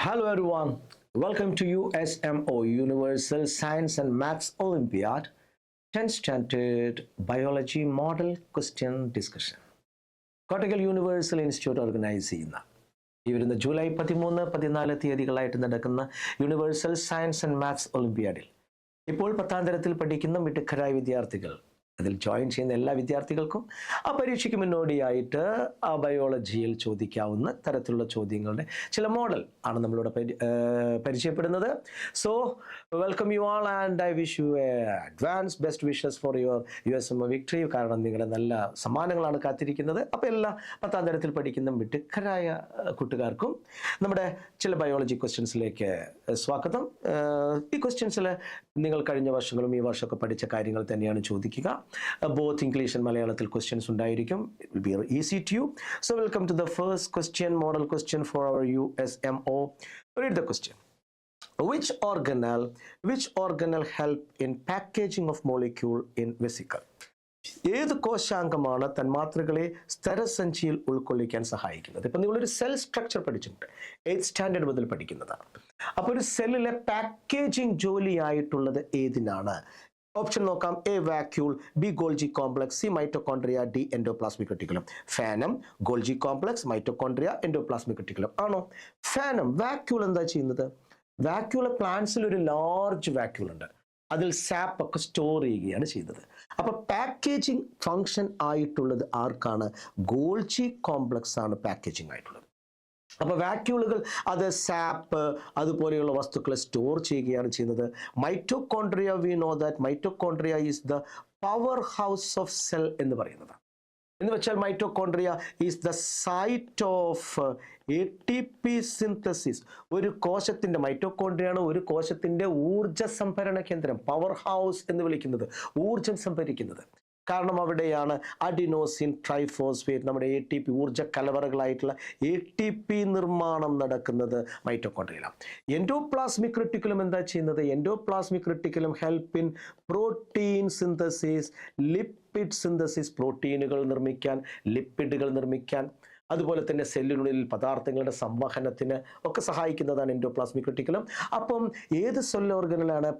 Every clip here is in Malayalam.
Hello everyone, welcome to USMO Universal Science and Maths Olympiad 10th Standard Biology Model Question Discussion. Kottakkal universal institute organise ചെയ്യുന്ന ഈ വരുന്ന ജൂലൈ പതിമൂന്ന് പതിനാല് തീയതികളായിട്ട് നടക്കുന്ന യൂണിവേഴ്സൽ സയൻസ് ആൻഡ് മാത്സ് ഒളിമ്പിയാഡിൽ ഇപ്പോൾ പത്താം തരത്തിൽ പഠിക്കുന്ന മിടുക്കരായ വിദ്യാർത്ഥികൾ അതിൽ ജോയിൻ ചെയ്യുന്ന എല്ലാ വിദ്യാർത്ഥികൾക്കും ആ പരീക്ഷയ്ക്ക് മുന്നോടിയായിട്ട് ആ ബയോളജിയിൽ ചോദിക്കാവുന്ന തരത്തിലുള്ള ചോദ്യങ്ങളുടെ ചില മോഡൽ ആണ് നമ്മളിവിടെ പരിചയപ്പെടുന്നത്. So welcome you all and I wish you a advance best wishes for your U S M victory കാരണം നിങ്ങളുടെ നല്ല സമ്മാനങ്ങളാണ് കാത്തിരിക്കുന്നത്. അപ്പോൾ എല്ലാ പത്താം തരത്തിൽ പഠിക്കുന്ന മിടുക്കരായ കൂട്ടുകാർക്കും നമ്മുടെ ചില ബയോളജി ക്വസ്റ്റ്യൻസിലേക്ക് സ്വാഗതം. ഈ ക്വസ്റ്റ്യൻസിൽ നിങ്ങൾ കഴിഞ്ഞ വർഷങ്ങളും ഈ വർഷമൊക്കെ പഠിച്ച കാര്യങ്ങൾ തന്നെയാണ് ചോദിക്കുക. ബോത്ത് ഇംഗ്ലീഷ് ആൻഡ് മലയാളത്തിൽ ക്വസ്റ്റ്യൻസ് ഉണ്ടായിരിക്കും. It be easy to you so welcome to the first question model question for our U S M O read the question which organelle which organelle help in packaging of molecule in vesicle? ഏത് കോശാംഗമാണ് തന്മാത്രകളെ സ്ഥരസഞ്ചിയിൽ ഉൾക്കൊള്ളിക്കാൻ സഹായിക്കുന്നത്? ഇപ്പൊ നിങ്ങളൊരു സെൽ സ്ട്രക്ചർ പഠിച്ചിട്ടുണ്ട്. എയ്ത്ത് സ്റ്റാൻഡേർഡ് മുതൽ പഠിക്കുന്നതാണ്. അപ്പോൾ ഒരു സെല്ലിലെ പാക്കേജിംഗ് ജോലിയായിട്ടുള്ളത് ഏതിനാണ്? ഓപ്ഷൻ നോക്കാം. A vacuole B Golgi complex C mitochondria D endoplasmic reticulum ഫാനം Golgi complex mitochondria endoplasmic reticulum ആണോ? ഫാനം വാക്യൂൾ എന്താ ചെയ്യുന്നത്? വാക്യൂൾ പ്ലാന്റ്സിൽ ഒരു ലാർജ് വാക്യൂൾ ഉണ്ട്. അതിൽ സാപ്പ് ഒക്കെ സ്റ്റോർ ചെയ്യുകയാണ് ചെയ്യുന്നത്. അപ്പൊ പാക്കേജിംഗ് ഫങ്ഷൻ ആയിട്ടുള്ളത് ആർക്കാണ്? ഗോൾജി കോംപ്ലക്സ് ആണ് പാക്കേജിംഗ് ആയിട്ടുള്ളത്. അപ്പൊ വാക്യൂളുകൾ അത് സാപ്പ് അതുപോലെയുള്ള വസ്തുക്കളെ സ്റ്റോർ ചെയ്യുകയാണ് ചെയ്യുന്നത്. Mitochondria we know that mitochondria is the power house of cell എന്ന് പറയുന്നത്. എന്ന് വെച്ചാൽ mitochondria is the site of A T P synthesis ഒരു കോശത്തിന്റെ മൈറ്റോകോൺട്രിയാണ് ഒരു കോശത്തിന്റെ ഊർജ സംഭരണ കേന്ദ്രം പവർ ഹൗസ് എന്ന് വിളിക്കുന്നത് ഊർജം സംഭരിക്കുന്നത്. കാരണം അവിടെയാണ് അഡിനോസിൻ ട്രൈഫോസ്ഫേറ്റ് നമ്മുടെ എ ടി പി ഊർജ കലവറകളായിട്ടുള്ള എ ടി പി നിർമ്മാണം നടക്കുന്നത് മൈറ്റോകോൺട്രിയയിലാണ് എൻഡോപ്ലാസ്മിക് റെട്ടിക്കുലം എന്താ ചെയ്യുന്നത്? Endoplasmic reticulum help in protein synthesis lipid synthesis പ്രോട്ടീനുകൾ നിർമ്മിക്കാൻ ലിപ്പിഡുകൾ നിർമ്മിക്കാൻ അതുപോലെ തന്നെ സെല്ലിനുള്ളിൽ പദാർത്ഥങ്ങളുടെ സംവഹനത്തിന് ഒക്കെ സഹായിക്കുന്നതാണ് എൻഡോപ്ലാസ്മിക് റെട്ടിക്കുലം അപ്പം ഏത് സെൽ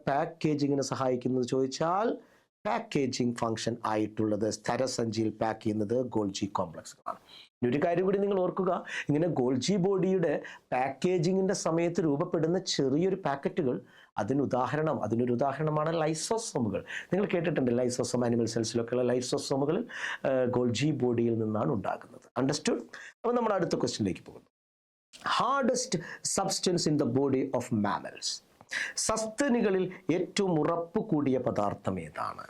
പാക്കേജിങ്ങിന് സഹായിക്കുന്നത്? ചോദിച്ചാൽ പാക്കേജിംഗ് ഫംഗ്ഷൻ ആയിട്ടുള്ളത് സ്ഥരസഞ്ചിയിൽ പാക്ക് ചെയ്യുന്നത് ഗോൾജി കോംപ്ലക്സുകളാണ് ഇനി ഒരു കാര്യം കൂടി നിങ്ങൾ ഓർക്കുക ഇങ്ങനെ ഗോൾജി ബോഡിയുടെ പാക്കേജിങ്ങിന്റെ സമയത്ത് രൂപപ്പെടുന്ന ചെറിയൊരു പാക്കറ്റുകൾ അതിന് ഉദാഹരണം അതിനൊരു ഉദാഹരണമാണ് ലൈസോസോമുകൾ നിങ്ങൾ കേട്ടിട്ടുണ്ട് ലൈസോസോം ആനിമൽ സെൽസിലൊക്കെയുള്ള ലൈസോസോമുകൾ ഗോൾജി ബോഡിയിൽ നിന്നാണ് ഉണ്ടാകുന്നത്. അണ്ടർസ്റ്റുഡ് അപ്പോൾ നമ്മൾ അടുത്ത ക്വസ്റ്റ്യനിലേക്ക് പോകുന്നു. Hardest substance in the body of mammals സസ്തനികളിൽ ഏറ്റവും ഉറപ്പ് കൂടിയ പദാർത്ഥം ഏതാണ്?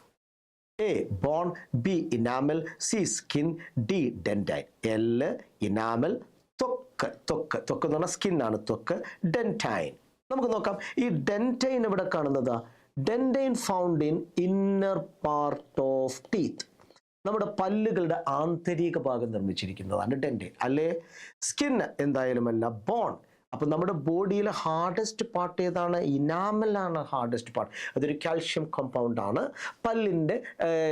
A bone B enamel C skin D dentine L enamel ത്വക്ക്. ത്വക്ക്. ത്വക്ക് എന്ന് പറഞ്ഞാൽ സ്കിന്നാണ് ത്വക്ക്. ഡെന്റൈൻ നമുക്ക് നോക്കാം. ഈ ഡെന്റൈൻ എവിടെ കാണുന്നത്? Dentine found in inner part of teeth നമ്മുടെ പല്ലുകളുടെ ആന്തരിക ഭാഗം നിർമ്മിച്ചിരിക്കുന്നതാണ് ഡെന്റൈൻ അല്ലേ? സ്കിൻ എന്തായാലും അല്ല ബോൺ. അപ്പൊ നമ്മുടെ ബോഡിയിലെ ഹാർഡസ്റ്റ് പാർട്ട് ഏതാണ്? ഇനാമലാണ് ഹാർഡസ്റ്റ് പാർട്ട് അതൊരു കാൽഷ്യം കോമ്പൗണ്ട് ആണ്. പല്ലിന്റെ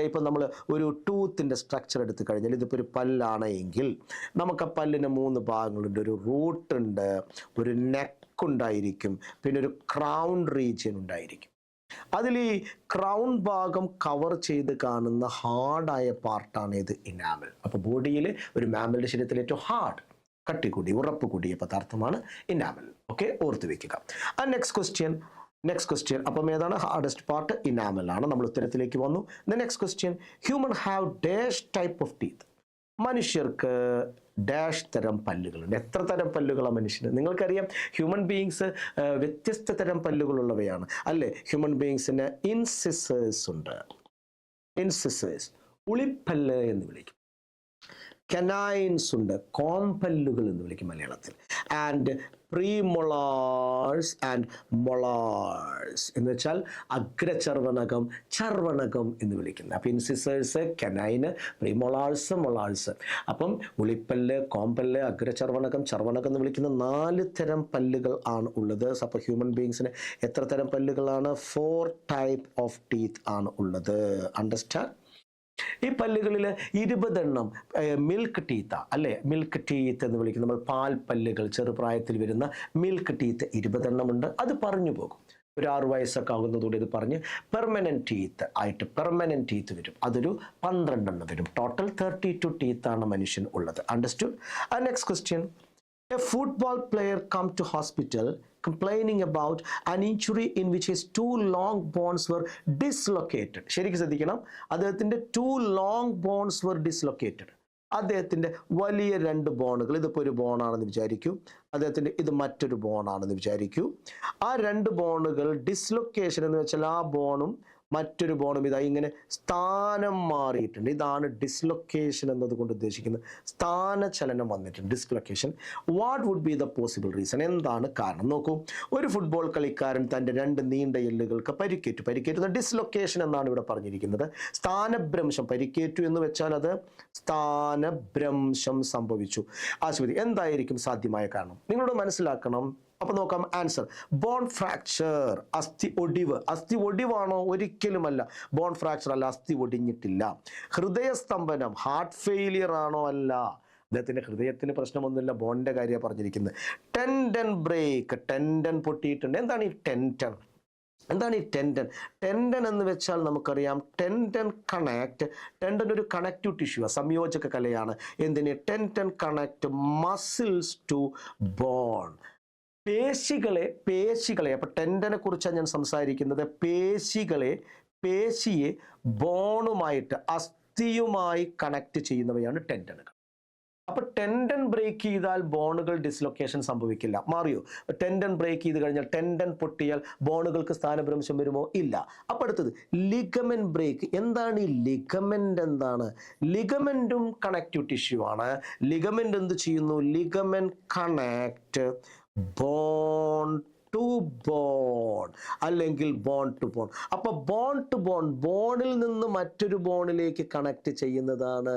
ഇപ്പം നമ്മൾ ഒരു ടൂത്തിന്റെ സ്ട്രക്ചർ എടുത്തു കഴിഞ്ഞാൽ ഇതിപ്പോൾ ഒരു പല്ലാണ് എങ്കിൽ നമുക്ക് ആ പല്ലിന് മൂന്ന് ഭാഗങ്ങളുണ്ട്. ഒരു റൂട്ട് ഉണ്ട് ഒരു നെക്ക് ഉണ്ടായിരിക്കും പിന്നെ ഒരു ക്രൗൺ റീജിയൻ ഉണ്ടായിരിക്കും. അതിൽ ഈ ക്രൗൺ ഭാഗം കവർ ചെയ്ത് കാണുന്ന ഹാർഡായ പാർട്ടാണ് ഇത് ഇനാമൽ അപ്പോൾ ബോഡിയിൽ ഒരു മാമലിന്റെ ശരീരത്തിൽ ഏറ്റവും ഹാർഡ് കട്ടി കൂടിയ ഉറപ്പ് കൂടിയ പദാർത്ഥമാണ് ഇനാമൽ ഓക്കെ ഓർത്തു വെക്കുക. ആ നെക്സ്റ്റ് ക്വസ്റ്റ്യൻ നെക്സ്റ്റ് ക്വസ്റ്റ്യൻ അപ്പം ഏതാണ്? ഹാർഡസ്റ്റ് പാർട്ട് ഇനാമൽ ആണ്. നമ്മൾ ഉത്തരത്തിലേക്ക് വന്നു. The next question human have dash type of teeth മനുഷ്യർക്ക് ഡാഷ് തരം പല്ലുകളുണ്ട്. എത്ര തരം പല്ലുകളാണ് മനുഷ്യന്? നിങ്ങൾക്കറിയാം ഹ്യൂമൻ ബീയിങ്സ് വ്യത്യസ്ത തരം പല്ലുകളുള്ളവയാണ്. അല്ലേ? ഹ്യൂമൻ ബീയിങ്സിന് ഇൻസിസേഴ്സ് ഉണ്ട്. ഇൻസിസേഴ്സ് ഉളിപ്പല്ല് എന്ന് വിളിക്കും. കനൈൻസ് ഉണ്ട്. കോമ്പല്ലുകൾ എന്ന് വിളിക്കും മലയാളത്തിൽ. ആൻഡ് പ്രീമൊളാഴ്സ് ആൻഡ് മൊളാഴ്സ് എന്ന് വെച്ചാൽ അഗ്രചർവണകം ചർവണകം എന്ന് വിളിക്കുന്നത് അപ്പം ഇൻസിസേഴ്സ് കനൈന് പ്രീമൊളാഴ്സ് മൊളാഴ്സ് അപ്പം ഉളിപ്പല്ല് കോമ്പല്ല് അഗ്രചർവണകം ചർവണകം എന്ന് വിളിക്കുന്ന നാല് തരം പല്ലുകൾ ആണ് ഉള്ളത്. അപ്പോൾ ഹ്യൂമൻ ബീങ്സിന് എത്ര തരം പല്ലുകളാണ്? ഫോർ ടൈപ്പ് ഓഫ് ടീത്ത് ആണ് ഉള്ളത്. അണ്ടർസ്റ്റാൻഡ് ഈ പല്ലുകളിൽ ഇരുപതെണ്ണം മിൽക്ക് ടീത്ത അല്ലേ? മിൽക്ക് ടീത്ത് എന്ന് വിളിക്കുന്ന നമ്മൾ പാൽ പല്ലുകൾ ചെറുപ്രായത്തിൽ വരുന്ന മിൽക്ക് ടീത്ത് ഇരുപതെണ്ണമുണ്ട് അത് പറഞ്ഞു പോകും. ഒരു ആറ് വയസ്സൊക്കെ ആകുന്നതോടെ ഇത് പറഞ്ഞ് പെർമനന്റ് ടീത്ത് ആയിട്ട് പെർമനന്റ് ടീത്ത് വരും. അതൊരു പന്ത്രണ്ടെണ്ണം വരും. ടോട്ടൽ തേർട്ടി ടു ടീത്താണ് മനുഷ്യൻ ഉള്ളത്. അണ്ടർസ്റ്റുഡ് ആ next question A football player come to hospital complaining about an injury in which his two long bones were dislocated. ശരിക്കും ശ്രദ്ധിക്കണം അദ്ദേഹത്തിന്റെ two long bones were dislocated. അദ്ദേഹത്തിന്റെ വലിയ രണ്ട് ബോണുകൾ ഇതിപ്പോൾ ഒരു ബോണാണെന്ന് വിചാരിക്കൂ അദ്ദേഹത്തിന്റെ ഇത് മറ്റൊരു ബോണാണെന്ന് വിചാരിക്കൂ ആ രണ്ട് ബോണുകൾ ഡിസ്ലൊക്കേഷൻ എന്ന് വെച്ചാൽ ആ ബോണും മറ്റൊരു ബോണും ഇതായി ഇങ്ങനെ സ്ഥാനം മാറിയിട്ടുണ്ട്. ഇതാണ് ഡിസ്ലൊക്കേഷൻ എന്നതുകൊണ്ട് ഉദ്ദേശിക്കുന്നത്. സ്ഥാനചലനം വന്നിട്ടുണ്ട്. Dislocation what would be the possible reason എന്താണ് കാരണം? നോക്കൂ. ഒരു ഫുട്ബോൾ കളിക്കാരൻ തന്റെ രണ്ട് നീണ്ട എല്ലുകൾക്ക് പരിക്കേറ്റു. പരിക്കേറ്റുന്ന ഡിസ്ലൊക്കേഷൻ എന്നാണ് ഇവിടെ പറഞ്ഞിരിക്കുന്നത്. സ്ഥാനഭ്രംശം പരിക്കേറ്റു എന്ന് വെച്ചാൽ അത് സ്ഥാനഭ്രംശം സംഭവിച്ചു. ആശുപത്രി എന്തായിരിക്കും സാധ്യമായ കാരണം? നിങ്ങളോട് മനസ്സിലാക്കണം. അപ്പൊ നോക്കാം ആൻസർ ബോൺ ഫ്രാക്ചർ അസ്ഥി ഒടിവ്. അസ്ഥി ഒടിവാണോ? ഒരിക്കലുമല്ല. ബോൺ ഫ്രാക്ചർ അല്ല അസ്ഥി ഒടിഞ്ഞിട്ടില്ല. ഹൃദയസ്തംഭനം ഹാർട്ട് ഫെയിലിയർ ആണോ അല്ല? അദ്ദേഹത്തിന്റെ ഹൃദയത്തിന് പ്രശ്നമൊന്നുമില്ല ബോണിന്റെ കാര്യമാണ് പറഞ്ഞിരിക്കുന്നത്. ടെൻഡൻ ബ്രേക്ക് ടെൻഡൻ പൊട്ടിയിട്ടുണ്ട്. എന്താണ് ഈ ടെൻഡൻ എന്താണ് ഈ ടെൻഡൻ ടെൻഡൻ എന്ന് വെച്ചാൽ നമുക്കറിയാം ടെൻഡൻ കണക്ട് ടെൻഡൻ ഒരു കണക്റ്റീവ് ടിഷ്യൂ സംയോജക കലയാണ്. എന്തിന്? Tendon connect muscles to bone പേശികളെ പേശികളെ അപ്പൊ ടെൻഡനെ കുറിച്ചാണ് ഞാൻ സംസാരിക്കുന്നത്. പേശികളെ പേശിയെ ബോണുമായിട്ട് അസ്ഥിയുമായി കണക്ട് ചെയ്യുന്നവയാണ് ടെൻഡനുകൾ അപ്പൊ ടെൻഡൻ ബ്രേക്ക് ചെയ്താൽ ബോണുകൾ ഡിസ്ലൊക്കേഷൻ സംഭവിക്കില്ല. മാറിയോ? ടെൻഡൻ ബ്രേക്ക് ചെയ്ത് കഴിഞ്ഞാൽ ടെൻഡൻ പൊട്ടിയാൽ ബോണുകൾക്ക് സ്ഥാനഭ്രംശം വരുമോ? ഇല്ല. അപ്പൊ അടുത്തത് ലിഗമെൻ ബ്രേക്ക് എന്താണ് ഈ ലിഗമെന്റ് എന്താണ്? ലിഗമെന്റും കണക്റ്റീവ് ടിഷ്യൂ ആണ്. ലിഗമെന്റ് എന്ത് ചെയ്യുന്നു? Ligament connect bone to bone അല്ലെങ്കിൽ ബോൺ ടു ബോൺ അപ്പൊ ബോൺ ടു ബോൺ ബോണിൽ നിന്ന് മറ്റൊരു ബോണിലേക്ക് കണക്ട് ചെയ്യുന്നതാണ്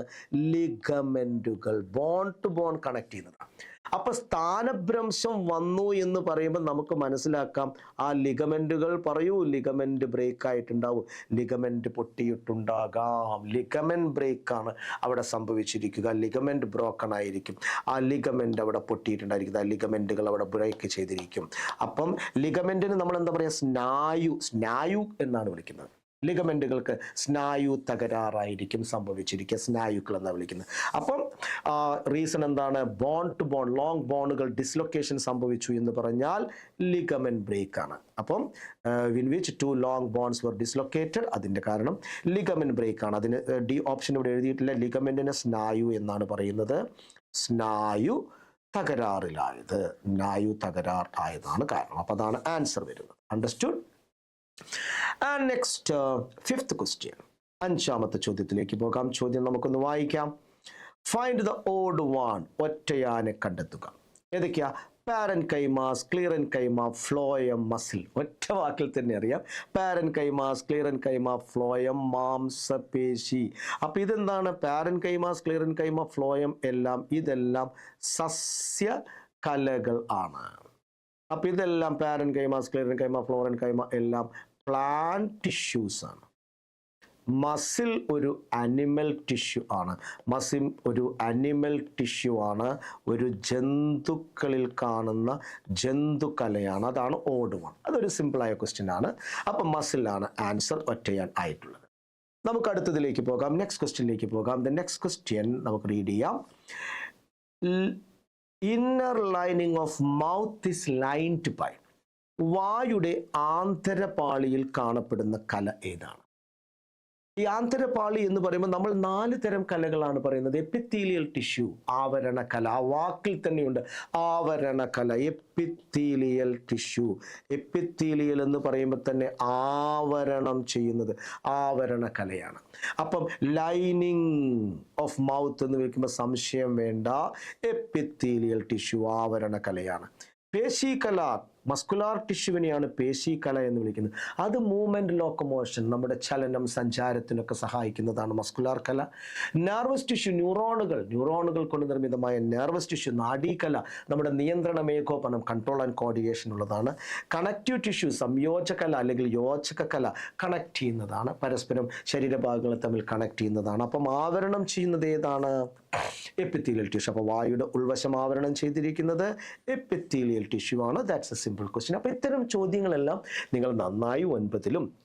ലിഗമെന്റുകൾ ബോൺ ടു ബോൺ കണക്ട് ചെയ്യുന്നതാണ്. അപ്പൊ സ്ഥാനഭ്രംശം വന്നു എന്ന് പറയുമ്പോൾ നമുക്ക് മനസ്സിലാക്കാം. ആ ലിഗമെന്റുകൾ പറയൂ ലിഗമെന്റ് ബ്രേക്ക് ആയിട്ടുണ്ടാവും ലിഗമെന്റ് പൊട്ടിയിട്ടുണ്ടാകാം. ലിഗമെന്റ് ബ്രേക്ക് ആണ് അവിടെ സംഭവിച്ചിരിക്കുക. ലിഗമെന്റ് ബ്രോക്കൺ ആയിരിക്കും. ആ ലിഗമെന്റ് അവിടെ പൊട്ടിയിട്ടുണ്ടായിരിക്കും. ആ ലിഗമെന്റുകൾ അവിടെ ബ്രേക്ക് ചെയ്തിരിക്കും. അപ്പം ലിഗമെന്റിന് നമ്മൾ എന്താ പറയുക? സ്നായു സ്നായു എന്നാണ് വിളിക്കുന്നത്. ലിഗമെന്റുകൾക്ക് സ്നായു തകരാറായിരിക്കും സംഭവിച്ചിരിക്കുക സ്നായുക്കൾ എന്നാണ് വിളിക്കുന്നത്. അപ്പം റീസൺ എന്താണ്? ബോൺ ടു ബോൺ ലോങ് ബോണുകൾ ഡിസ്ലൊക്കേഷൻ സംഭവിച്ചു എന്ന് പറഞ്ഞാൽ ലിഗമെന്റ് ബ്രേക്ക് ആണ്. അപ്പം win which two long bones were dislocated അതിന്റെ കാരണം ലിഗമെന്റ് ബ്രേക്ക് ആണ്. അതിന് ഡി ഓപ്ഷൻ ഇവിടെ എഴുതിയിട്ടില്ല. ലിഗമെന്റിന് സ്നായു എന്നാണ് പറയുന്നത്. സ്നായു തകരാറിലായത്. സ്നായു തകരാർ ആയതാണ് കാരണം. അപ്പം അതാണ് ആൻസർ വരുന്നത്. അണ്ടർസ്റ്റുഡ് നെക്സ്റ്റ് ഫിഫ്ത്ത് ക്വസ്റ്റ്യൻ അഞ്ചാമത്തെ ചോദ്യത്തിലേക്ക് പോകാം. ചോദ്യം നമുക്കൊന്ന് വായിക്കാം. ഫൈൻഡ് ദ ഓഡ് വൺ ഒറ്റയാനെ കണ്ടെത്തുക. ഏതൊക്കെയാ? പാരൻ കൈമാസ് ക്ലിയറൻ കൈമ ഫ്ലോയം മസിൽ ഒറ്റ വാക്കിൽ തന്നെ അറിയാം. Parenchyma sclerenchyma phloem മാംസപേശി. അപ്പോൾ ഇതെന്താണ്? പാരൻ കൈമാസ് ക്ലിയറൻ കൈമ ഫ്ലോയം എല്ലാം ഇതെല്ലാം സസ്യ കലകൾ ആണ്. അപ്പം ഇതെല്ലാം പാരൻ കൈമ സ്ക്ലിയറൻ കൈമ ഫ്ലോറൻ കൈമ എല്ലാം പ്ലാന്റ് ടിഷ്യൂസ് ആണ്. മസിൽ ഒരു അനിമൽ ടിഷ്യൂ ആണ്. മസിൽ ഒരു അനിമൽ ടിഷ്യൂ ആണ്. ഒരു ജന്തുക്കളിൽ കാണുന്ന ജന്തുക്കലയാണ്. അതാണ് ഓട് വൺ അതൊരു സിമ്പിളായ ക്വസ്റ്റ്യൻ ആണ്. അപ്പം മസിലാണ് ആൻസർ ഒറ്റയാൻ ആയിട്ടുള്ളത്. നമുക്ക് അടുത്തതിലേക്ക് പോകാം. നെക്സ്റ്റ് ക്വസ്റ്റ്യനിലേക്ക് പോകാം. ദ നെക്സ്റ്റ് ക്വസ്റ്റ്യൻ നമുക്ക് റീഡ് ചെയ്യാം. Inner lining of mouth is lined by വായുടെ ആന്തരപാളിയിൽ കാണപ്പെടുന്ന കല ഏതാണ്? ഈ ആന്തരപാളി എന്ന് പറയുമ്പോൾ നമ്മൾ നാല് തരം കലകളാണ് പറയുന്നത്. എപ്പിത്തീലിയൽ ടിഷ്യൂ ആവരണ കല ആ വാക്കിൽ തന്നെയുണ്ട്. ആവരണ കല എപ്പിത്തീലിയൽ ടിഷ്യൂ. എപ്പിത്തീലിയൽ എന്ന് പറയുമ്പോൾ തന്നെ ആവരണം ചെയ്യുന്നത് ആവരണ കലയാണ് അപ്പം ലൈനിങ് ഓഫ് മൗത്ത് എന്ന് വിളിക്കുമ്പോൾ സംശയം വേണ്ട. എപ്പിത്തീലിയൽ ടിഷ്യൂ ആവരണ കലയാണ് പേശികല മസ്കുലാർ ടിഷ്യൂവിനെയാണ് കല എന്ന് വിളിക്കുന്നത്. അത് മൂവ്മെന്റ് ലോക്കമോഷൻ നമ്മുടെ ചലനം സഞ്ചാരത്തിനൊക്കെ സഹായിക്കുന്നതാണ് മസ്കുലാർ കല. നെർവസ് ടിഷ്യൂ ന്യൂറോണുകൾ ന്യൂറോണുകൾ കൊണ്ട് നിർമ്മിതമായ നെർവസ് ടിഷ്യൂ നാഡീകല നമ്മുടെ നിയന്ത്രണ മേഘോപനം കൺട്രോൾ ആൻഡ് കോർഡിനേഷൻ ഉള്ളതാണ്. കണക്റ്റീവ് ടിഷ്യൂ സംയോജകല അല്ലെങ്കിൽ യോജക കല കണക്ട് ചെയ്യുന്നതാണ്. പരസ്പരം ശരീരഭാഗങ്ങളെ തമ്മിൽ കണക്ട് ചെയ്യുന്നതാണ്. അപ്പം ആവരണം ചെയ്യുന്നത് ഏതാണ്? Epithelial tissue. അപ്പോൾ വായുടെ ഉൾവശം ആവരണം ചെയ്തിരിക്കുന്നത് എപ്പിത്തീലിയൽ ടിഷ്യൂ ആണ്. ദാറ്റ്സ് എ സിമ്പിൾ ക്വസ്റ്റ്യൻ അപ്പോൾ ഇത്തരം ചോദ്യങ്ങളെല്ലാം നിങ്ങൾ നന്നായി ഒൻപതിലും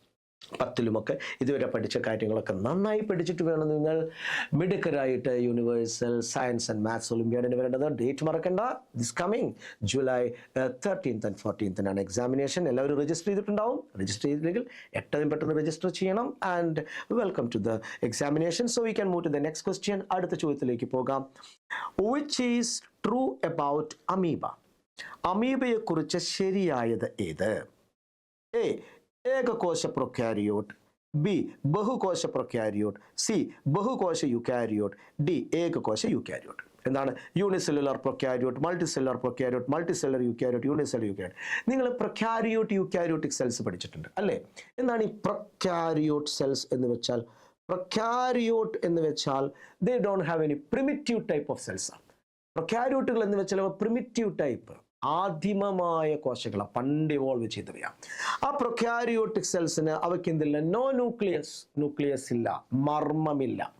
പത്തിലുമൊക്കെ ഇതുവരെ പഠിച്ച കാര്യങ്ങളൊക്കെ നന്നായി പഠിച്ചിട്ട് വേണം നിങ്ങൾ മിടുക്കരായിട്ട് യൂണിവേഴ്സൽ സയൻസ് ആൻഡ് മാത്സ് ഒളിമ്പ്യാഡിന് വരേണ്ടത്. ഡേറ്റ് മറക്കണ്ട. This coming July thirteenth and ഫോർട്ടീൻത്തിനാണ് examination എല്ലാവരും രജിസ്റ്റർ ചെയ്തിട്ടുണ്ടാവും. രജിസ്റ്റർ ചെയ്തില്ലെങ്കിൽ എട്ടതും പെട്ടെന്ന് രജിസ്റ്റർ ചെയ്യണം. And welcome to the examination so we can move to the next question അടുത്ത ചോദ്യത്തിലേക്ക് പോകാം. Which is true about amoeba അമീബയെക്കുറിച്ച് ശരിയായത് ഏത്? എ ഏകകോശ പ്രൊക്യാരിയോട്ട് ബി ബഹുകോശ പ്രൊക്യാരിയോട്ട് സി ബഹുകോശ യുക്യാരിയോട്ട് ഡി ഏകകോശ യുക്യാരിയോട്ട് എന്താണ്? Unicellular prokaryote multicellular prokaryote multicellular eukaryote unicellular eukaryote നിങ്ങൾ പ്രൊക്യാരിയോട്ട് യുക്യാരിയോട്ടിക് സെൽസ് പഠിച്ചിട്ടുണ്ട് അല്ലേ? എന്താണ് ഈ പ്രൊക്യാരിയോട്ട് സെൽസ് എന്ന് വെച്ചാൽ? പ്രൊക്യാരിയോട്ട് എന്ന് വെച്ചാൽ they don't have any primitive type of cells ആണ്. പ്രൊക്യാരിയോട്ടുകൾ എന്ന് വെച്ചാൽ പ്രിമിറ്റീവ് ടൈപ്പ് ആദിമമായ കോശങ്ങളാണ് പണ്ട് ഇവോൾവ് ചെയ്തവയാ ആ പ്രൊക്യാരിയോട്ടിക് സെൽസിന് അവയ്ക്ക് എന്തില്ല? നോ ന്യൂക്ലിയസ് ന്യൂക്ലിയസ് ഇല്ല. മർമ്മമില്ല.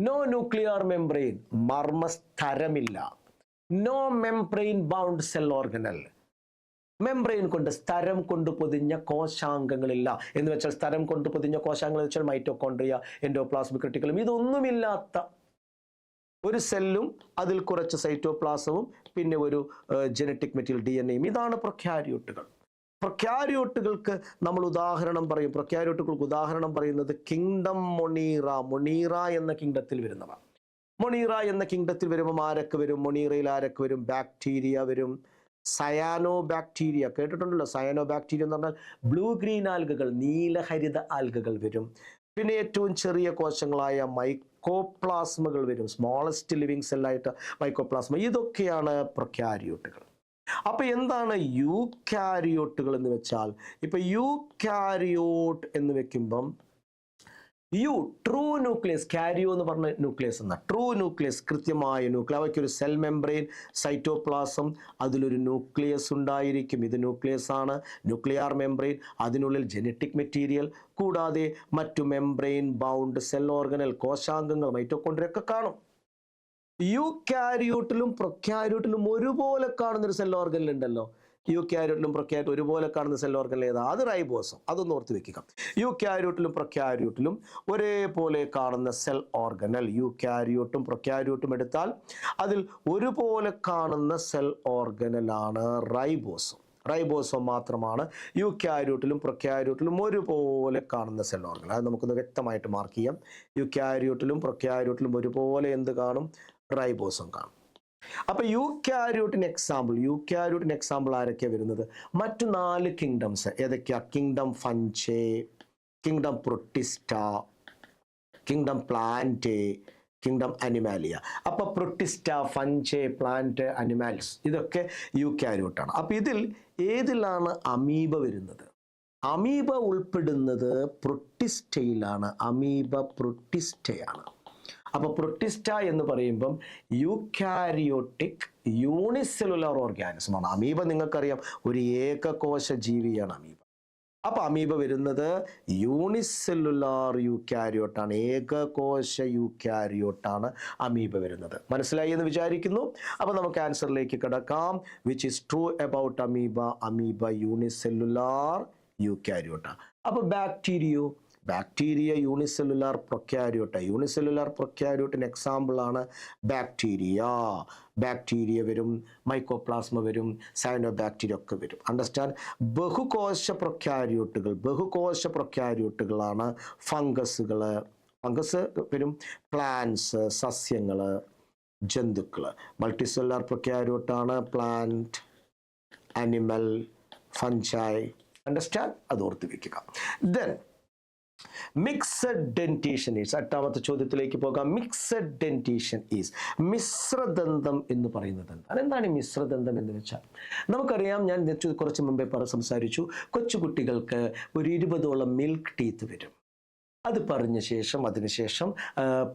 No nuclear membrane മർമ്മസ്ഥരമില്ല. No membrane bound cell organelle membrane കൊണ്ട് സ്ഥരം കൊണ്ട് പൊതിഞ്ഞ കോശാംഗങ്ങളില്ല. എന്ന് വെച്ചാൽ സ്ഥരം കൊണ്ട് പൊതിഞ്ഞ കോശാംഗങ്ങൾ വെച്ചാൽ മൈറ്റോകോൺഡ്രിയ എൻഡോപ്ലാസ്മിക് ക്രിട്ടിക്കലും ഇതൊന്നുമില്ലാത്ത ഒരു സെല്ലും അതിൽ കുറച്ച് സൈറ്റോപ്ലാസവും പിന്നെ ഒരു ജനറ്റിക് മെറ്റീരിയൽ ഡി എൻ എയും ഇതാണ് പ്രൊക്യാരിയോട്ടുകൾ പ്രൊക്യാരിയോട്ടുകൾക്ക് നമ്മൾ ഉദാഹരണം പറയും. പ്രൊക്യാരിയോട്ടുകൾക്ക് ഉദാഹരണം പറയുന്നത് കിങ്ഡം മൊണീറ മൊണീറ എന്ന കിങ്ഡത്തിൽ വരുന്നവ. മൊണീറ എന്ന കിങ്ഡത്തിൽ വരുമ്പോൾ ആരൊക്കെ വരും? മൊണീറയിൽ ആരൊക്കെ വരും? ബാക്ടീരിയ വരും. സയാനോ ബാക്ടീരിയ കേട്ടിട്ടുണ്ടല്ലോ? സയാനോ ബാക്ടീരിയ എന്ന് പറഞ്ഞാൽ ബ്ലൂ ഗ്രീൻ ആൽഗകൾ നീലഹരിത ആൽഗകൾ വരും. പിന്നെ ഏറ്റവും ചെറിയ കോശങ്ങളായ മൈക്കോപ്ലാസ്മകൾ വരും. സ്മോളസ്റ്റ് ലിവിങ് സെല്ലായിട്ട് മൈക്കോപ്ലാസ്മ. ഇതൊക്കെയാണ് പ്രൊക്യാരിയോട്ടുകൾ അപ്പൊ എന്താണ് യൂക്യാരിയോട്ടുകൾ എന്ന് വെച്ചാൽ? ഇപ്പൊ യൂക്യാരിയോട്ട് എന്ന് വെക്കുമ്പം യു ട്രൂ ന്യൂക്ലിയസ് കാരിയോ എന്ന് പറഞ്ഞ ന്യൂക്ലിയസ് എന്ന. ട്രൂ ന്യൂക്ലിയസ് കൃത്യമായ ന്യൂക്ലിയസ് അവയ്ക്കൊരു സെൽ മെംബ്രെയിൻ സൈറ്റോപ്ലാസം അതിലൊരു ന്യൂക്ലിയസ് ഉണ്ടായിരിക്കും. ഇത് ന്യൂക്ലിയസ് ആണ്. ന്യൂക്ലിയർ മെംബ്രെയിൻ അതിനുള്ളിൽ ജനറ്റിക് മെറ്റീരിയൽ കൂടാതെ മറ്റു മെംബ്രെയിൻ ബൗണ്ട് സെൽ ഓർഗനൽ കോശാംഗങ്ങൾ മൈറ്റോകോൺട്രിയൊക്കെ കാണും. യു കാരിയോട്ടിലും പ്രൊക്യാരിയോട്ടിലും ഒരുപോലെ കാണുന്നൊരു സെൽ ഓർഗനൽ ഉണ്ടല്ലോ. യു ക്യാരോട്ടിലും ഒരുപോലെ കാണുന്ന സെൽ ഓർഗനിൽ ഏതാ? അത് റൈബോസം. അതൊന്ന് ഓർത്ത് വെക്കുക. യു ക്യാരോട്ടിലും ഒരേപോലെ കാണുന്ന സെൽ ഓർഗനൽ യു ക്യാരിയോട്ടും എടുത്താൽ അതിൽ ഒരുപോലെ കാണുന്ന സെൽ ഓർഗനലാണ് റൈബോസം. റൈബോസം മാത്രമാണ് യു ക്യാരിയോട്ടിലും ഒരുപോലെ കാണുന്ന സെൽ ഓർഗൻ അത് നമുക്കൊന്ന് വ്യക്തമായിട്ട് മാർക്ക് ചെയ്യാം. യു ക്യാരിയോട്ടിലും ഒരുപോലെ എന്ത് കാണും? റൈബോസം കാണും. അപ്പൊ യു ക്യാരിയോട്ടിന് എക്സാമ്പിൾ യു ക്യാരിയോട്ടിന് എക്സാമ്പിൾ ആരൊക്കെയാണ് വരുന്നത്? മറ്റു നാല് കിങ്ഡംസ് ഏതൊക്കെയാ? Kingdom fungi kingdom protista kingdom plant kingdom animalia അപ്പൊ പ്രൊട്ടിസ്റ്റ ഫഞ്ചെ പ്ലാന്റ് അനിമാൽസ് ഇതൊക്കെ യു ക്യാരിയോട്ടാണ് അപ്പൊ ഇതിൽ ഏതിലാണ് അമീബ വരുന്നത്? അമീബ ഉൾപ്പെടുന്നത് പ്രൊട്ടിസ്റ്റയിലാണ് അമീബ പ്രൊട്ടിസ്റ്റയാണ് അപ്പൊ പ്രൊട്ടിസ്റ്റ എന്ന് പറയുമ്പം യൂക്കാരിയോട്ടിക് യൂണിസെല്ലുലാർ ഓർഗാനിസം ആണ് അമീബ നിങ്ങൾക്കറിയാം ഒരു ഏകകോശ ജീവിയാണ് അമീബ. അപ്പൊ അമീബ വരുന്നത് യൂണിസെല്ലുലാർ യൂക്കാരിയോട്ടാണ് ഏകകോശ യൂക്കാരിയോട്ടാണ് അമീബ വരുന്നത്. മനസ്സിലായി എന്ന് വിചാരിക്കുന്നു? അപ്പൊ നമുക്ക് ആൻസറിലേക്ക് കിടക്കാം which is true about amoeba. Amoeba unicellular eukaryote അപ്പൊ ബാക്ടീരിയോ ബാക്ടീരിയ യൂണിസെല്ലുലാർ പ്രൊക്യാരിയോട്ട് യൂണിസെല്ലുലാർ പ്രൊക്യാരിയോട്ടിന് എക്സാമ്പിൾ ആണ് ബാക്ടീരിയ ബാക്ടീരിയ വരും മൈക്കോപ്ലാസ്മ വരും സൈനോ ബാക്ടീരിയ ഒക്കെ വരും. അണ്ടർസ്റ്റാൻഡ് ബഹുകോശ പ്രൊക്യാരിയോട്ടുകൾ ബഹുകോശ പ്രൊക്യാരിയോട്ടുകളാണ് ഫംഗസുകൾ ഫംഗസ് വരും പ്ലാന്റ്സ് സസ്യങ്ങൾ ജന്തുക്കൾ മൾട്ടിസെല്ലുലാർ പ്രൊക്യാരിയോട്ടാണ് പ്ലാന്റ് അനിമൽ ഫഞ്ചായ് അണ്ടർസ്റ്റാൻഡ് അത് ഓർത്ത് വയ്ക്കുക ദെൻ മിക്സഡ് ഡെന്റേഷൻ ഈസ് എട്ടാമത്തെ ചോദ്യത്തിലേക്ക് പോകാം. മിക്സഡ് ഡെന്റേഷൻ ഈസ് മിശ്രദന്തം എന്ന് പറയുന്നത് എന്താണ്? എന്താണ് മിശ്രദന്തം എന്ന് വെച്ചാൽ? നമുക്കറിയാം ഞാൻ കുറച്ച് മുമ്പേ പറ സംസാരിച്ചു കൊച്ചുകുട്ടികൾക്ക് ഒരു ഇരുപതോളം മിൽക്ക് ടീത്ത് വരും. അത് പറഞ്ഞ ശേഷം അതിനുശേഷം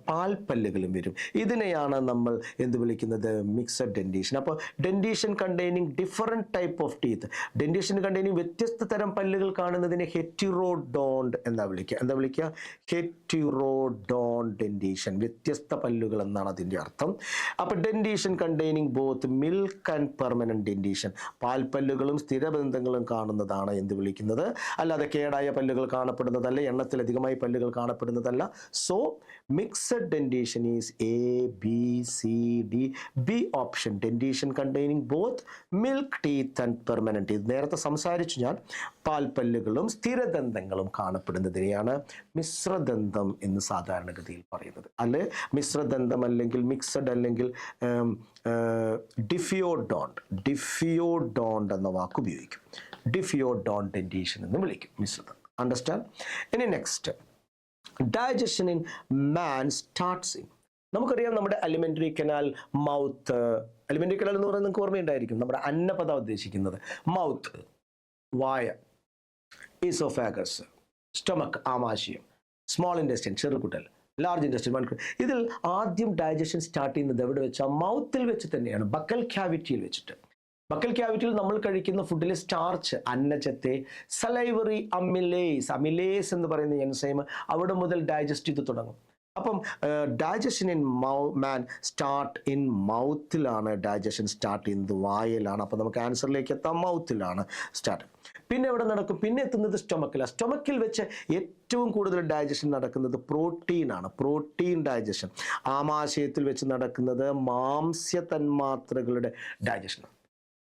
പാൽപ്പല്ലുകളും വരും. ഇതിനെയാണ് നമ്മൾ എന്ത് വിളിക്കുന്നത്? മിക്സഡ് ഡെന്റീഷൻ അപ്പോൾ dentition containing different type of teeth dentition containing വ്യത്യസ്ത തരം പല്ലുകൾ കാണുന്നതിനെ ഹെറ്റിറോഡോണ്ട് എന്താ വിളിക്കുക. എന്താ വിളിക്കുക? ഹെറ്റിറോഡോൺ ഡെന്റീഷൻ വ്യത്യസ്ത പല്ലുകൾ എന്നാണ് അതിന്റെ അർത്ഥം. അപ്പോൾ dentition containing both milk and permanent dentition പാൽപ്പല്ലുകളും സ്ഥിരബന്ധങ്ങളും കാണുന്നതാണ് എന്ത് വിളിക്കുന്നത്? അല്ലാതെ കേടായ പല്ലുകൾ കാണപ്പെടുന്നതല്ല എണ്ണത്തിലധികമായി പല്ലുകൾ കാണപ്പെടുന്നതല്ല. So mixed dentition is A B C D B option dentition containing both milk teeth and permanent teeth നേരത്തെ സംസാരിച്ചു ഞാൻ പാൽപ്പല്ലുകളും സ്ഥിരദന്തങ്ങളും കാണപ്പെടുന്നതിനെയാണ് മിശ്രദന്തം എന്ന് സാധാരണഗതിയിൽ പറയുന്നത്. അല്ലെ? മിശ്രദന്തം അല്ലെങ്കിൽ മിക്സഡ് അല്ലെങ്കിൽ ഡിഫിയോഡോണ്ട് ഡിഫിയോഡോണ്ട് എന്ന വാക്ക് ഉപയോഗിക്കും. ഡിഫിയോഡോണ്ട് ഡെന്റീഷൻ എന്ന് വിളിക്കും മിശ്രദന്തം. അണ്ടർസ്റ്റാൻഡ് ഇനി next digestion in man starts in നമുക്കറിയാം നമ്മുടെ alimentary canal mouth alimentary canal എന്ന് പറയുന്നത് നിങ്ങൾക്ക് ഓർമ്മയുണ്ടായിരിക്കും. നമ്മുടെ അന്നപദ ഉദ്ദേശിക്കുന്നത് മൗത്ത് വായ ഈസോഫാഗസ് സ്റ്റൊമക്ക് ആമാശയം സ്മോൾ ഇൻഡസ്ട്രിൻ ചെറുകുട്ടൽ ലാർജ് ഇൻഡസ്ട്രിൻ മൺകുട്ടൽ ഇതിൽ ആദ്യം ഡൈജഷൻ സ്റ്റാർട്ട് ചെയ്യുന്നത് എവിടെ വെച്ചാൽ മൗത്തിൽ വെച്ച് തന്നെയാണ്. ബക്കൽ ക്യാവിറ്റിയിൽ വെച്ചിട്ട്. ബക്കൽ ക്യാവിറ്റിയിൽ നമ്മൾ കഴിക്കുന്ന ഫുഡിലെ സ്റ്റാർച്ച് അന്നജത്തെ സലൈവറി അമിലേസ് അമിലേസ് എന്ന് പറയുന്ന എൻസൈം അവിടെ മുതൽ ഡൈജസ്റ്റ് ചെയ്ത് തുടങ്ങും. അപ്പം digestion in Mau man start in മൗത്തിലാണ് ഡൈജഷൻ സ്റ്റാർട്ട് ചെയ്യുന്നത് വായലാണ്. അപ്പം നമുക്ക് ആൻസറിലേക്ക് എത്താം. മൗത്തിലാണ് സ്റ്റാർട്ട് പിന്നെ എവിടെ നടക്കും? പിന്നെ എത്തുന്നത് സ്റ്റൊമക്കിലാണ് സ്റ്റൊമക്കിൽ വെച്ച് ഏറ്റവും കൂടുതൽ ഡൈജഷൻ നടക്കുന്നത് പ്രോട്ടീനാണ് പ്രോട്ടീൻ ഡൈജഷൻ ആമാശയത്തിൽ വെച്ച് നടക്കുന്നത് മാംസ്യ തന്മാത്രകളുടെ ഡൈജഷൻ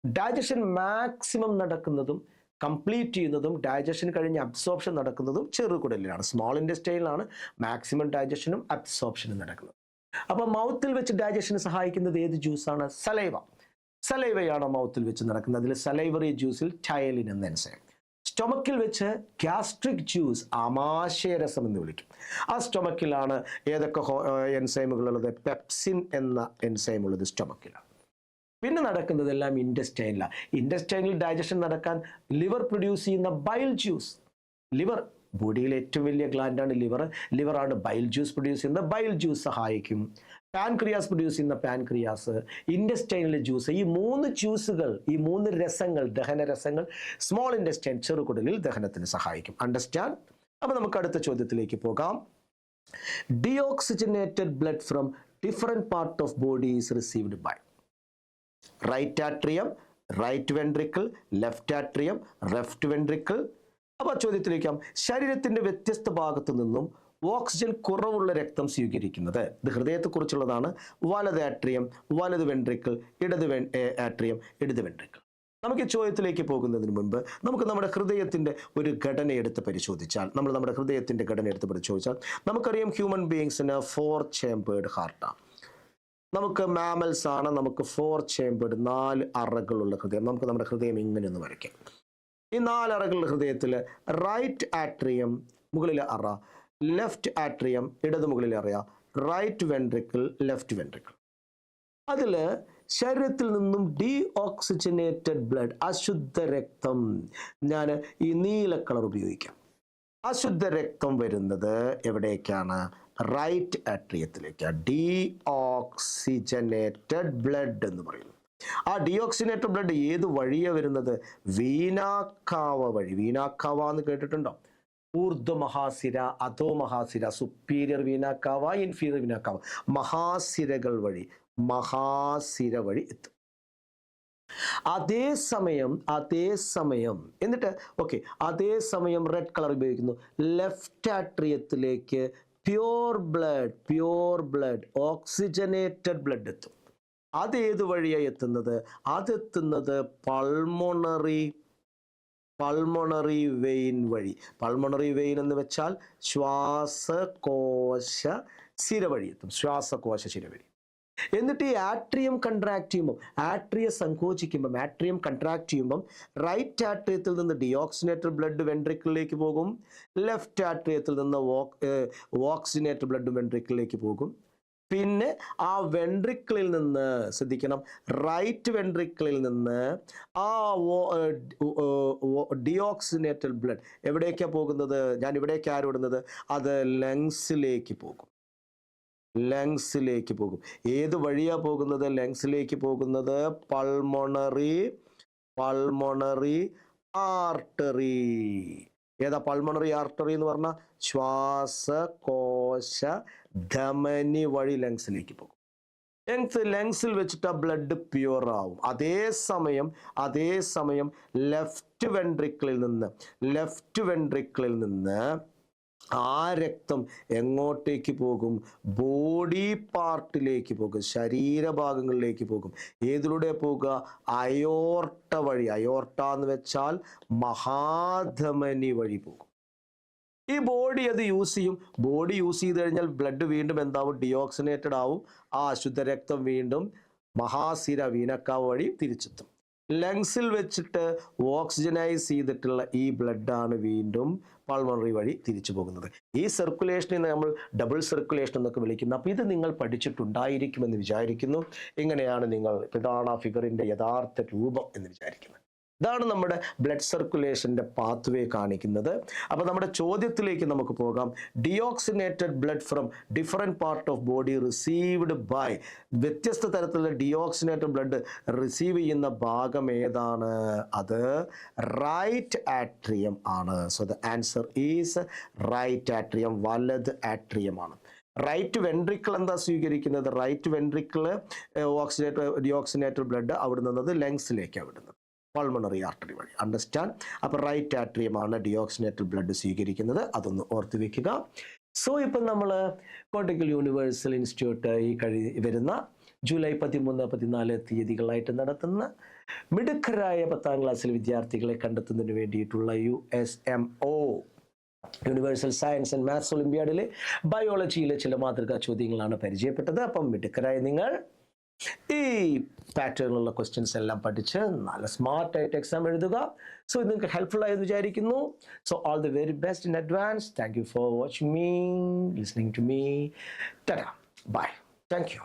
ഡൈജഷൻ മാക്സിമം നടക്കുന്നതും കംപ്ലീറ്റ് ചെയ്യുന്നതും ഡൈജഷൻ കഴിഞ്ഞ് അബ്സോർപ്ഷൻ നടക്കുന്നതും ചെറുകുടലിലാണ്. സ്മോൾ ഇൻഡസ്ട്രിയിലാണ് മാക്സിമം ഡൈജഷനും അബ്സോർപ്ഷനും നടക്കുന്നത്. അപ്പോൾ മൗത്തിൽ വെച്ച് ഡൈജഷന് സഹായിക്കുന്നത് ഏത് ജ്യൂസാണ് സലൈവ സലൈവയാണ് മൗത്തിൽ വെച്ച് നടക്കുന്നത്. അതിൽ സലൈവറി ജ്യൂസിൽ ടയലിൻ എന്ന എൻസൈം സ്റ്റൊമക്കിൽ വെച്ച് ഗ്യാസ്ട്രിക് ജ്യൂസ് ആമാശയരസം എന്ന് വിളിക്കും. ആ സ്റ്റൊമക്കിലാണ് ഏതൊക്കെ എൻസൈമുകൾ ഉള്ളത് പെപ്സിൻ എന്ന എൻസൈം ഉള്ളത് സ്റ്റൊമക്കിലാണ് പിന്നെ നടക്കുന്നതെല്ലാം ഇൻഡസ്റ്റൈനിലാണ് ഇൻഡസ്റ്റൈനിൽ ഡൈജഷൻ നടക്കാൻ ലിവർ പ്രൊഡ്യൂസ് ചെയ്യുന്ന ബൈൽ ജ്യൂസ് ലിവർ ബോഡിയിലെ ഏറ്റവും വലിയ ഗ്ലാൻഡാണ് ലിവർ ലിവറാണ് ബൈൽ ജ്യൂസ് പ്രൊഡ്യൂസ് ചെയ്യുന്നത് ബൈൽ ജ്യൂസ് സഹായിക്കും. പാൻക്രിയാസ് പ്രൊഡ്യൂസ് ചെയ്യുന്ന പാൻക്രിയാസ് ഇൻഡസ്റ്റൈനിലെ ജ്യൂസ് ഈ മൂന്ന് ജ്യൂസുകൾ ഈ മൂന്ന് രസങ്ങൾ ദഹന രസങ്ങൾ സ്മോൾ ഇൻഡസ്റ്റൈൻ ചെറുകുടലിൽ ദഹനത്തിന് സഹായിക്കും. അണ്ടർസ്റ്റാൻഡ് അപ്പോൾ നമുക്ക് അടുത്ത ചോദ്യത്തിലേക്ക് പോകാം. Deoxygenated blood from different part of body is received by right atrium right ventricle left atrium left ventricle അപ്പോൾ ചോദ്യത്തിലേക്കാം ശരീരത്തിന്റെ വ്യത്യസ്ത ഭാഗത്തു നിന്നും ഓക്സിജൻ കുറവുള്ള രക്തം സ്വീകരിക്കുന്നത്. ഇത് ഹൃദയത്തെക്കുറിച്ചുള്ളതാണ്. വലത് ആട്രിയം വലത് വെൻട്രിക്കിൾ ഇടത് വെൻ ആട്രിയം ഇടത് വെൻട്രിക്കിൾ നമുക്ക് ചോദ്യത്തിലേക്ക് പോകുന്നതിന് മുൻപ് നമുക്ക് നമ്മുടെ ഹൃദയത്തിന്റെ ഒരു ഘടന എടുത്ത് പരിശോധിച്ചാൽ നമ്മൾ നമ്മുടെ ഹൃദയത്തിന്റെ ഘടന എടുത്ത് പരിശോധിച്ചാൽ നമുക്കറിയാം ഹ്യൂമൻ ബീയിങ്സിന് ഫോർ ചേമ്പേർഡ് ഹാർട്ടാണ് നമുക്ക് മാമൽസ് ആണ് നമുക്ക് ഫോർ ചേമ്പേഡ് നാല് അറകളുള്ള ഹൃദയം. നമുക്ക് നമ്മുടെ ഹൃദയം ഇങ്ങനെ ഒന്ന് വരയ്ക്കാം. ഈ നാല് അറകളുടെ ഹൃദയത്തിൽ റൈറ്റ് ആട്രിയം മുകളിലെ അറ ലെഫ്റ്റ് ആട്രിയം ഇടത് മുകളിലെ അറ റൈറ്റ് വെൻട്രിക്കിൾ ലെഫ്റ്റ് വെൻട്രിക്കിൾ അതിൽ ശരീരത്തിൽ നിന്നും ഡീ ഓക്സിജനേറ്റഡ് ബ്ലഡ് അശുദ്ധ രക്തം ഞാൻ ഈ നീല കളർ ഉപയോഗിക്കാം. അശുദ്ധ രക്തം വരുന്നത് എവിടേക്കാണ്? റൈറ്റ് ആട്രിയത്തിലേക്ക് ഡി ഓക്സിജനേറ്റഡ് ബ്ലഡ് എന്ന് പറയുന്നു. ആ ഡിയോക്സിനേറ്റഡ് ബ്ലഡ് ഏത് വഴിയാണ് വരുന്നത്? വീനാക്കാവ വഴി. വീനാക്കാവ എന്ന് കേട്ടിട്ടുണ്ടോ? ഊർധ്വ മഹാസിര അധോ മഹാസിര സുപ്പീരിയർ വീനാക്കാവ ഇൻഫീരിയർ വീനാക്കാവ മഹാസിരകൾ വഴി മഹാസിര വഴി എത്തും. അതേ സമയം അതേ സമയം എന്നിട്ട് ഓക്കെ അതേ സമയം റെഡ് കളർ ഉപയോഗിക്കുന്നു. Left ആട്രിയത്തിലേക്ക് pure blood pure blood oxygenated blood എത്തും. അത് ഏത് വഴിയായി എത്തുന്നത്? അതെത്തുന്നത് പൾമോണറി പൾമോണറി വെയിൻ വഴി. പൾമോണറി വെയിൻ എന്ന് വെച്ചാൽ ശ്വാസകോശ ശിര വഴി എത്തും. ശ്വാസകോശ ശിര വഴി. എന്നിട്ട് ഈ ആട്രിയം കൺട്രാക്ട് ചെയ്യുമ്പം ആട്രിയ സങ്കോചിക്കുമ്പം ആട്രിയം കൺട്രാക്ട് ചെയ്യുമ്പം റൈറ്റ് ആട്രിയത്തിൽ നിന്ന് ഡിയോക്സിനേറ്റഡ് ബ്ലഡ് വെൻട്രിക്കിളിലേക്ക് പോകും. ലെഫ്റ്റ് ആട്രിയത്തിൽ നിന്ന് വോക്സിനേറ്റഡ് ബ്ലഡ് വെൻട്രിക്കിളിലേക്ക് പോകും. പിന്നെ ആ വെൻട്രിക്കിളിൽ നിന്ന് ശ്രദ്ധിക്കണം. റൈറ്റ് വെൻട്രിക്കിളിൽ നിന്ന് ആ ഡിയോക്സിനേറ്റഡ് ബ്ലഡ് എവിടേക്കാണ് പോകുന്നത്? ഞാൻ ഇവിടേക്ക് ആര് വിടുന്നത് അത് ലങ്സിലേക്ക് പോകും. ലങ്സിലേക്ക് പോകും. ഏത് വഴിയാ പോകുന്നത്? ലങ്സിലേക്ക് പോകുന്നത് പൾമൊണറി പൾമൊണറി ആർട്ടറി. ഏതാ പൾമണറി ആർട്ടറി എന്ന് പറഞ്ഞാൽ ശ്വാസകോശ ധമനി വഴി ലങ്സിലേക്ക് പോകും. ലങ്സ് ലങ്സിൽ വെച്ചിട്ട് ബ്ലഡ് പ്യുവർ ആവും. അതേസമയം അതേസമയം ലെഫ്റ്റ് വെൻട്രിക്കിളിൽ നിന്ന് ലെഫ്റ്റ് വെൻട്രിക്കിളിൽ നിന്ന് ആ രക്തം എങ്ങോട്ടേക്ക് പോകും? ബോഡി പാർട്ടിലേക്ക് പോകും. ശരീരഭാഗങ്ങളിലേക്ക് പോകും. ഏതിലൂടെ പോകുക? അയോർട്ട വഴി. അയോർട്ട എന്ന് വെച്ചാൽ മഹാധമനി വഴി പോകും. ഈ ബോഡി അത് യൂസ് ചെയ്യും. ബോഡി യൂസ് ചെയ്ത് കഴിഞ്ഞാൽ ബ്ലഡ് വീണ്ടും എന്താവും? ഡിയോക്സിനേറ്റഡ് ആവും. ആ അശുദ്ധ രക്തം വീണ്ടും മഹാസിര വീനക്കാവ് വഴി തിരിച്ചെത്തും. ലങ്സിൽ വെച്ചിട്ട് ഓക്സിജനൈസ് ചെയ്തിട്ടുള്ള ഈ ബ്ലഡാണ് വീണ്ടും പൾമണറി വഴി തിരിച്ചു പോകുന്നത്. ഈ സർക്കുലേഷനെ നമ്മൾ ഡബിൾ സർക്കുലേഷൻ എന്നൊക്കെ വിളിക്കുന്നു. അപ്പോൾ ഇത് നിങ്ങൾ പഠിച്ചിട്ടുണ്ടായിരിക്കുമെന്ന് വിചാരിക്കുന്നു. ഇങ്ങനെയാണ് നിങ്ങൾ ഇതാണ് ആ ഫിഗറിന്റെ യഥാർത്ഥ രൂപം എന്ന് വിചാരിക്കുന്നത്. ഇതാണ് നമ്മുടെ ബ്ലഡ് സർക്കുലേഷന്റെ പാത്വേ കാണിക്കുന്നത്. അപ്പോൾ നമ്മുടെ ചോദ്യത്തിലേക്ക് നമുക്ക് പോകാം. Deoxygenated blood from different part of body received by വ്യത്യസ്ത തരത്തിലുള്ള ഡിയോക്സിനേറ്റഡ് ബ്ലഡ് റിസീവ് ചെയ്യുന്ന ഭാഗം ഏതാണ്? അത് റൈറ്റ് ആട്രിയം ആണ്. So the answer is right atrium വലത് ആട്രിയമാണ് റൈറ്റ് വെൻട്രിക്കിൾ എന്താ സ്വീകരിക്കുന്നത്? റൈറ്റ് വെൻട്രിക്കിൾ ഓക്സിനേറ്റർ ഡിയോക്സിനേറ്റഡ് ബ്ലഡ് അവിടെ നിന്നത് ലങ്സിലേക്കാണ് വിടുന്നത്. പൾമണറി ആർട്ടറി വഴി. അണ്ടർസ്റ്റാൻഡ് അപ്പോൾ റൈറ്റ് ആട്രിയമാണ് ഡിയോക്സിനേറ്റഡ് ബ്ലഡ് സ്വീകരിക്കുന്നത്. അതൊന്ന് ഓർത്ത് വെക്കുക. സോ ഇപ്പം നമ്മൾ കോട്ടക്കൽ യൂണിവേഴ്സൽ ഇൻസ്റ്റിറ്റ്യൂട്ട് ഈ കഴി വരുന്ന ജൂലൈ പതിമൂന്ന് പതിനാല് തീയതികളായിട്ട് നടത്തുന്ന മിടുക്കരായ പത്താം ക്ലാസ്സിൽ വിദ്യാർത്ഥികളെ കണ്ടെത്തുന്നതിന് വേണ്ടിയിട്ടുള്ള U S M O universal science and maths ഒളിമ്പ്യാഡിലെ ബയോളജിയിലെ ചില മാതൃകാ ചോദ്യങ്ങളാണ് പരിചയപ്പെട്ടത്. അപ്പം മിടുക്കരായ നിങ്ങൾ ഈ പാറ്റേണിലുള്ള ക്വസ്റ്റ്യൻസ് എല്ലാം പഠിച്ച് നല്ല സ്മാർട്ട് ആയിട്ട് എക്സാം എഴുതുക. സോ ഇത് നിങ്ങൾക്ക് ഹെൽപ്ഫുൾ ആയെന്ന് വിചാരിക്കുന്നു. So all the very best in advance thank you for watching me listening to me ta bye thank you